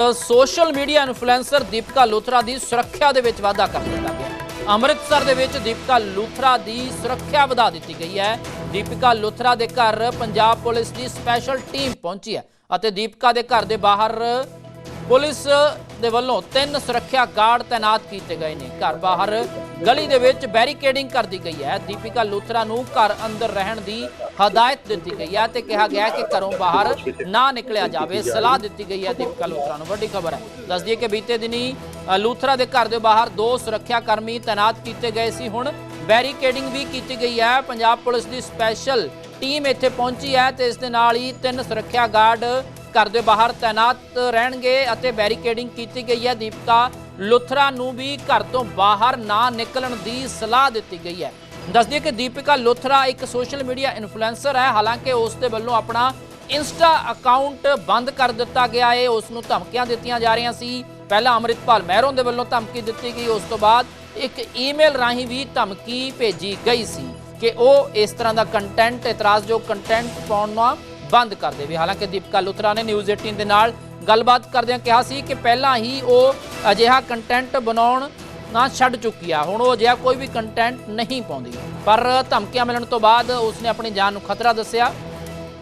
Social media influencer Deepika Luthra ਦੀ ਸੁਰੱਖਿਆ ਦੇ ਵਿੱਚ ਵਾਧਾ ਕਰ ਦਿੱਤਾ ਗਿਆ ਅੰਮ੍ਰਿਤਸਰ ਦੇ ਵਿੱਚ ਦੀਪਕਾ ਲੂਥਰਾ ਦੀ ਸੁਰੱਖਿਆ ਵਧਾ ਦਿੱਤੀ ਗਈ ਹੈ। ਦੀਪਕਾ ਲੂਥਰਾ ਦੇ ਘਰ ਪੰਜਾਬ ਪੁਲਿਸ ਦੀ ਸਪੈਸ਼ਲ ਟੀਮ ਪਹੁੰਚੀ ਹੈ ਅਤੇ ਦੀਪਕਾ ਦੇ ਘਰ ਦੇ ਬਾਹਰ ਪੁਲਿਸ ਦੇ ਵੱਲੋਂ ਤਿੰਨ ਸੁਰੱਖਿਆ ਗਾਰਡ ਤਾਇਨਾਤ ਕੀਤੇ ਗਏ ਨੇ। ਘਰ ਬਾਹਰ ਗਲੀ ਦੇ ਵਿੱਚ ਬੈਰੀਕੇਡਿੰਗ ਕਰ ਦਿੱਤੀ ਗਈ ਹੈ। ਦੀਪਿਕਾ ਲੂਥਰਾ ਨੂੰ ਘਰ ਅੰਦਰ ਰਹਿਣ ਦੀ ਹਦਾਇਤ ਦਿੱਤੀ ਗਈ ਹੈ ਤੇ ਕਿਹਾ ਗਿਆ ਕਿ ਘਰੋਂ ਬਾਹਰ ਨਾ ਨਿਕਲਿਆ ਜਾਵੇ। ਸਲਾਹ ਦਿੱਤੀ ਗਈ ਹੈ ਦੀਪਿਕਾ ਲੂਥਰਾ ਨੂੰ। ਵੱਡੀ ਖਬਰ ਹੈ। ਦੱਸ ਦਈਏ ਕਿ ਬੀਤੇ ਦਿਨੀ ਲੂਥਰਾ ਦੇ ਘਰ ਦੇ ਬਾਹਰ ਦੋ ਸੁਰੱਖਿਆ ਕਰਮੀ ਤਾਇਨਾਤ ਕੀਤੇ ਗਏ ਸੀ। ਹੁਣ ਬੈਰੀਕੇਡਿੰਗ ਵੀ ਕੀਤੀ ਗਈ ਹੈ। ਪੰਜਾਬ ਪੁਲਿਸ ਦੀ ਸਪੈਸ਼ਲ ਟੀਮ ਇੱਥੇ ਪਹੁੰਚੀ ਹੈ ਤੇ ਇਸ ਦੇ ਨਾਲ ਹੀ ਤਿੰਨ ਸੁਰੱਖਿਆ ਗਾਰਡ ਘਰ ਦੇ ਬਾਹਰ ਤਾਇਨਾਤ ਰਹਿਣਗੇ ਅਤੇ ਬੈਰੀਕੇਡਿੰਗ ਕੀਤੀ ਗਈ ਹੈ। ਦੀਪਕਾ ਲੁਥਰਾ ਨੂੰ ਵੀ ਘਰ ਤੋਂ ਬਾਹਰ ਨਾ ਨਿਕਲਣ ਦੀ ਸਲਾਹ ਦਿੱਤੀ ਗਈ ਹੈ। ਦੱਸਦੀ ਦਈਏ ਕਿ ਦੀਪਿਕਾ ਲੁਥਰਾ ਇੱਕ ਸੋਸ਼ਲ ਮੀਡੀਆ ਇਨਫਲੂਐਂਸਰ ਹੈ। ਹਾਲਾਂਕਿ ਉਸ ਦੇ ਵੱਲੋਂ ਆਪਣਾ ਇੰਸਟਾ ਅਕਾਊਂਟ ਬੰਦ ਕਰ ਦਿੱਤਾ ਗਿਆ ਹੈ। ਉਸ ਨੂੰ ਧਮਕੀਆਂ ਦਿੱਤੀਆਂ ਜਾ ਰਹੀਆਂ ਸੀ। ਪਹਿਲਾਂ ਅੰਮ੍ਰਿਤਪਾਲ ਮਹਿਰੋਂ ਦੇ ਵੱਲੋਂ ਧਮਕੀ ਦਿੱਤੀ ਗਈ। ਉਸ ਤੋਂ ਬਾਅਦ ਇੱਕ ਈਮੇਲ ਰਾਹੀਂ ਵੀ ਧਮਕੀ ਭੇਜੀ ਗਈ ਸੀ ਕਿ ਉਹ ਇਸ ਤਰ੍ਹਾਂ ਦਾ ਕੰਟੈਂਟ ਇਤਰਾਜ਼ਯੋਗ ਕੰਟੈਂਟ ਪਾਉਣਾ ਬੰਦ ਕਰ ਦੇਵੇ। ਹਾਲਾਂਕਿ ਦੀਪਕਾ ਲੁਥਰਾ ਨੇ ਨਿਊਜ਼ 18 ਦੇ ਨਾਲ ਗੱਲਬਾਤ ਕਰਦਿਆਂ ਕਿਹਾ ਸੀ ਕਿ ਪਹਿਲਾਂ ਹੀ ਉਹ ਅਜਿਹਾ ਕੰਟੈਂਟ ਬਣਾਉਣ ਨਾ ਛੱਡ ਚੁੱਕੀ ਆ। ਹੁਣ ਉਹ ਅਜਿਹਾ ਕੋਈ ਵੀ ਕੰਟੈਂਟ ਨਹੀਂ ਪਾਉਂਦੀ। ਪਰ ਧਮਕੀਆਂ ਮਿਲਣ ਤੋਂ ਬਾਅਦ ਉਸਨੇ ਆਪਣੀ ਜਾਨ ਨੂੰ ਖਤਰਾ ਦੱਸਿਆ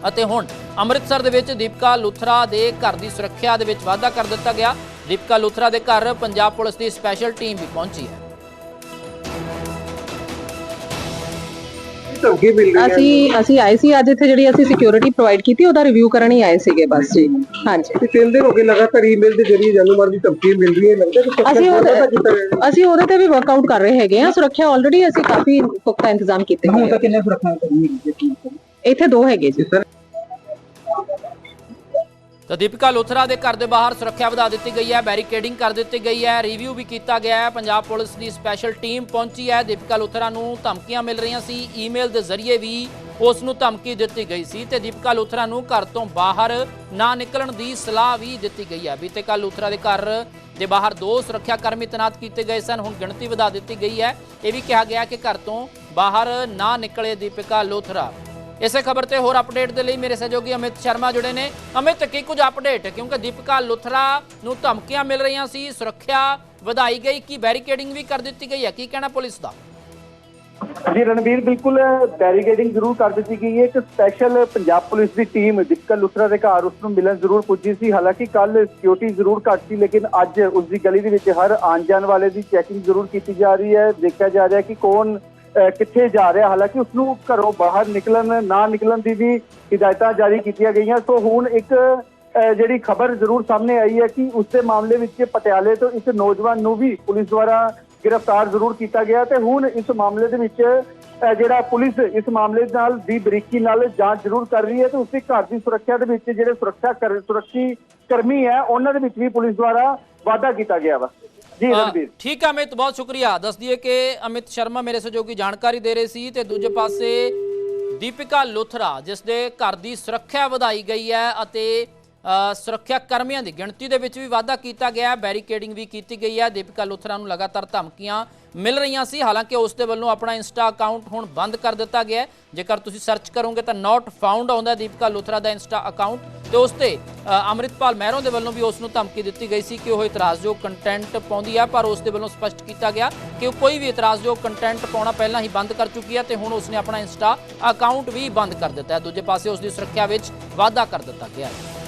ਅਤੇ ਹੁਣ ਅੰਮ੍ਰਿਤਸਰ ਦੇ ਵਿੱਚ ਦੀਪਕਾ ਲੁਥਰਾ ਦੇ ਘਰ ਦੀ ਸੁਰੱਖਿਆ ਦੇ ਵਿੱਚ ਵਾਧਾ ਕਰ ਦਿੱਤਾ ਗਿਆ। ਦੀਪਕਾ ਲੁਥਰਾ ਦੇ ਘਰ ਪੰਜਾਬ ਪੁਲਿਸ ਦੀ ਸਪੈਸ਼ਲ ਟੀਮ ਵੀ ਪਹੁੰਚੀ ਹੈ। ਧਮਕੀ ਮਿਲ ਰਹੀ ਹੈ। ਅਸੀਂ ਅਸੀਂ ਆਏ ਸੀ ਅੱਜ ਇੱਥੇ ਜਿਹੜੀ ਅਸੀਂ ਸਿਕਿਉਰਿਟੀ ਪ੍ਰੋਵਾਈਡ ਕੀਤੀ ਉਹਦਾ ਰਿਵਿਊ ਕਰਨ ਹੀ ਆਏ ਸੀਗੇ ਬਸ ਜੀ। ਹਾਂਜੀ। ਕਿ ਤਿੰਨ ਦਿਨ ਹੋ ਗਏ ਲਗਾਤਾਰ ਈਮੇਲ ਦੇ ਜ਼ਰੀਏ ਜਾਨੂ ਮਾਰ ਦੀ ਧਮਕੀ ਮਿਲ ਰਹੀ ਹੈ ਲੱਗਦਾ ਕਿ ਸੁਰੱਖਿਆ ਅਸੀਂ ਉਹਦੇ ਕੀਤਾ। ਅਸੀਂ ਉਹਦੇ ਤੇ ਵੀ ਵਰਕਆਊਟ ਕਰ ਰਹੇ ਹੈਗੇ ਆ ਸੁਰੱਖਿਆ ਆਲਰੇਡੀ ਅਸੀਂ ਕਾਫੀ ਪੁਖਤਾ ਇੰਤਜ਼ਾਮ ਕੀਤੇ ਹੋਏ ਆ ਕਿੰਨੇ ਸੁਰੱਖਿਆ ਕਰਮੀ ਇੱਥੇ ਦੋ ਹੈਗੇ ਜੀ। ਤਾਂ ਦੀਪਿਕਾ ਲੁਥਰਾ ਦੇ ਘਰ ਦੇ ਬਾਹਰ ਸੁਰੱਖਿਆ ਵਧਾ ਦਿੱਤੀ ਗਈ ਹੈ, ਬੈਰੀਕੇਡਿੰਗ ਕਰ ਦਿੱਤੀ ਗਈ ਹੈ, ਰਿਵਿਊ ਵੀ ਕੀਤਾ ਗਿਆ ਹੈ। ਪੰਜਾਬ ਪੁਲਿਸ ਦੀ ਸਪੈਸ਼ਲ ਟੀਮ ਪਹੁੰਚੀ ਹੈ। ਦੀਪਿਕਾ ਲੋਥਰਾ ਨੂੰ ਧਮਕੀਆਂ ਮਿਲ ਰਹੀਆਂ ਸੀ। ਈਮੇਲ ਦੇ ਜ਼ਰੀਏ ਵੀ ਉਸ ਨੂੰ ਧਮਕੀ ਦਿੱਤੀ ਗਈ ਸੀ ਤੇ ਦੀਪਿਕਾ ਲੁਥਰਾ ਨੂੰ ਘਰ ਤੋਂ ਬਾਹਰ ਨਾ ਨਿਕਲਣ ਦੀ ਸਲਾਹ ਵੀ ਦਿੱਤੀ ਗਈ ਹੈ। ਬੀਤੇ ਕੱਲ ਲੁਥਰਾ ਦੇ ਘਰ ਦੇ ਬਾਹਰ ਦੋ ਸੁਰੱਖਿਆ ਕਰਮੀ ਤੈਨਾਤ ਕੀਤੇ ਗਏ ਸਨ। ਹੁਣ ਗਿਣਤੀ ਵਧਾ ਦਿੱਤੀ ਗਈ ਹੈ। ਇਹ ਵੀ ਕਿਹਾ ਗਿਆ ਕਿ ਘਰ ਤੋਂ ਬਾਹਰ ਨਾ ਨਿਕਲੇ ਦੀਪਿਕਾ ਲੋਥਰਾ। ਇਸੇ ਖਬਰ ਤੇ ਹੋਰ ਅਪਡੇਟ ਦੇ ਲਈ ਮੇਰੇ ਸਹਿਯੋਗੀ ਅਮਿਤ ਸ਼ਰਮਾ ਜੁੜੇ ਨੇ। ਅਮਿਤ, ਕੀ ਕੁਝ ਅਪਡੇਟ? ਕਿਉਂਕਿ ਦੀਪਿਕਾ ਲੁਥਰਾ ਨੂੰ ਧਮਕੀਆਂ ਮਿਲ ਰਹੀਆਂ ਸੀ, ਸੁਰੱਖਿਆ ਵਧਾਈ ਗਈ, ਕੀ ਬੈਰੀਕੇਡਿੰਗ ਵੀ ਕਰ ਦਿੱਤੀ ਗਈ ਹੈ? ਕੀ ਕਹਿਣਾ ਪੁਲਿਸ ਦਾ? ਜੀ ਰਣਵੀਰ ਬਿਲਕੁਲ ਬੈਰੀਗੇਡਿੰਗ ਜ਼ਰੂਰ ਕਰ ਦਿੱਤੀ ਗਈ ਹੈ। ਇੱਕ ਸਪੈਸ਼ਲ ਪੰਜਾਬ ਪੁਲਿਸ ਦੀ ਟੀਮ ਦਿੱਕਲ ਲੁਥਰਾ ਦੇ ਘਰ ਉਸ ਨੂੰ ਮਿਲਣ ਜ਼ਰੂਰ ਪੁੱਜੀ ਸੀ। ਹਾਲਾਂਕਿ ਕੱਲ ਸਿਕਿਉਰਿਟੀ ਜ਼ਰੂਰ ਘੱਟ ਸੀ, ਲੇਕਿਨ ਅੱਜ ਉਸ ਦੀ ਗਲੀ ਦੇ ਵਿੱਚ ਹਰ ਆਉਣ ਜਾਣ ਵਾਲੇ ਦੀ ਚੈਕਿੰਗ ਜ਼ਰੂਰ ਕੀਤੀ ਜਾ ਰਹੀ ਹੈ। ਦੇਖਿਆ ਜਾ ਰਿਹਾ ਕਿ ਕੌਣ ਕਿੱਥੇ ਜਾ ਰਿਹਾ? ਹਾਲਾਂਕਿ ਉਸ ਨੂੰ ਘਰੋਂ ਬਾਹਰ ਨਿਕਲਣ, ਨਾ ਨਿਕਲਣ ਦੀ ਵੀ ਹਦਾਇਤਾਂ ਜਾਰੀ ਕੀਤੀਆਂ ਗਈਆਂ। ਸੋ ਹੁਣ ਇੱਕ ਜਿਹੜੀ ਖਬਰ ਜ਼ਰੂਰ ਸਾਹਮਣੇ ਆਈ ਹੈ ਕਿ ਉਸ ਦੇ ਮਾਮਲੇ ਵਿੱਚ ਪਟਿਆਲੇ ਤੋਂ ਇੱਕ ਨੌਜਵਾਨ ਨੂੰ ਵੀ ਪੁਲਿਸ ਦੁਆਰਾ ਗ੍ਰਿਫਤਾਰ ਜ਼ਰੂਰ ਕੀਤਾ ਗਿਆ ਤੇ ਹੁਣ ਇਸ ਮਾਮਲੇ ਦੇ ਵਿੱਚ ਜਿਹੜਾ ਪੁਲਿਸ ਇਸ ਮਾਮਲੇ ਨਾਲ ਦੀ ਬਰੀਕੀ ਨਾਲ ਜਾਂਚ ਜ਼ਰੂਰ ਕਰ ਰਹੀ ਹੈ ਤੇ ਉਸ ਦੇ ਘਰ ਦੀ ਸੁਰੱਖਿਆ ਦੇ ਵਿੱਚ ਜਿਹੜੇ ਸੁਰੱਖਿਆ ਕਰ- ਸੁਰੱਖੀ ਕਰਮੀ ਹੈ, ਉਹਨਾਂ ਦੇ ਵਿੱਚ ਵੀ ਪੁਲਿਸ ਦੁਆਰਾ ਵਾਅਦਾ ਕੀਤਾ ਗਿਆ ਵਾ। ਜੀ ਅ, ਰਣਵੀਰ ਠੀਕ ਹੈ ਅਮਿਤ ਬਹੁਤ ਸ਼ੁਕਰੀਆ। ਦੱਸ ਦਈਏ ਕਿ ਅਮਿਤ ਸ਼ਰਮਾ ਮੇਰੇ ਸਹਿਯੋਗੀ ਜਾਣਕਾਰੀ ਦੇ ਰਹੇ ਸੀ ਤੇ ਦੂਜੇ ਪਾਸੇ ਦੀਪਿਕਾ ਲੁਥਰਾ ਜਿਸ ਦੇ ਘਰ ਦੀ ਸੁਰੱਖਿਆ ਵਧਾਈ ਗਈ ਹੈ ਅਤੇ ਸੁਰੱਖਿਆ ਕਰਮੀਆਂ ਦੀ ਗਿਣਤੀ ਦੇ ਵਿੱਚ ਵੀ ਵਾਧਾ ਕੀਤਾ ਗਿਆ ਹੈ ਬੈਰੀਕੇਡਿੰਗ ਵੀ ਕੀਤੀ ਗਈ ਹੈ। ਦੀਪਿਕਾ ਲੁਥਰਾ ਨੂੰ ਲਗਾਤਾਰ ਧਮਕੀਆਂ ਮਿਲ ਰਹੀਆਂ ਸੀ। ਹਾਲਾਂਕਿ ਉਸ ਦੇ ਵੱਲੋਂ ਆਪਣਾ ਇੰਸਟਾ ਅਕਾਊਂਟ ਹੁਣ ਬੰਦ ਕਰ ਦਿੱਤਾ ਗਿਆ ਹੈ। ਜੇਕਰ ਤੁਸੀਂ ਸਰਚ ਕਰੋਗੇ ਤਾਂ ਨਾਟ ਫਾਊਂਡ ਆਉਂਦਾ ਦੀਪਿਕਾ ਲੁਥਰਾ ਦਾ ਇੰਸਟਾ ਅਕਾਊਂਟ। ਤੇ ਉਸ ਤੇ ਅ, ਅੰਮ੍ਰਿਤਪਾਲ ਮਹਿਰੋਂ ਦੇ ਵੱਲੋਂ ਵੀ ਉਸ ਨੂੰ ਧਮਕੀ ਦਿੱਤੀ ਗਈ ਸੀ ਕਿ ਉਹ ਇਤਰਾਜ਼ਯੋਗ ਕੰਟੈਂਟ ਪਾਉਂਦੀ ਹੈ ਪਰ ਉਸ ਦੇ ਵੱਲੋਂ ਸਪਸ਼ਟ ਕੀਤਾ ਗਿਆ ਕਿ ਉਹ ਕੋਈ ਵੀ ਇਤਰਾਜ਼ਯੋਗ ਕੰਟੈਂਟ ਪਾਉਣਾ ਪਹਿਲਾਂ ਹੀ ਬੰਦ ਕਰ ਚੁੱਕੀ ਹੈ ਤੇ ਹੁਣ ਉਸ ਨੇ ਆਪਣਾ ਇੰਸਟਾ ਅਕਾਊਂਟ ਵੀ ਬੰਦ ਕਰ ਦਿੱਤਾ ਹੈ। ਦੂਜੇ ਪਾਸੇ ਉਸ ਦੀ ਸੁਰੱਖਿਆ ਵਿੱਚ ਵਾਧਾ ਕਰ ਦਿੱਤਾ ਗਿਆ ਹੈ।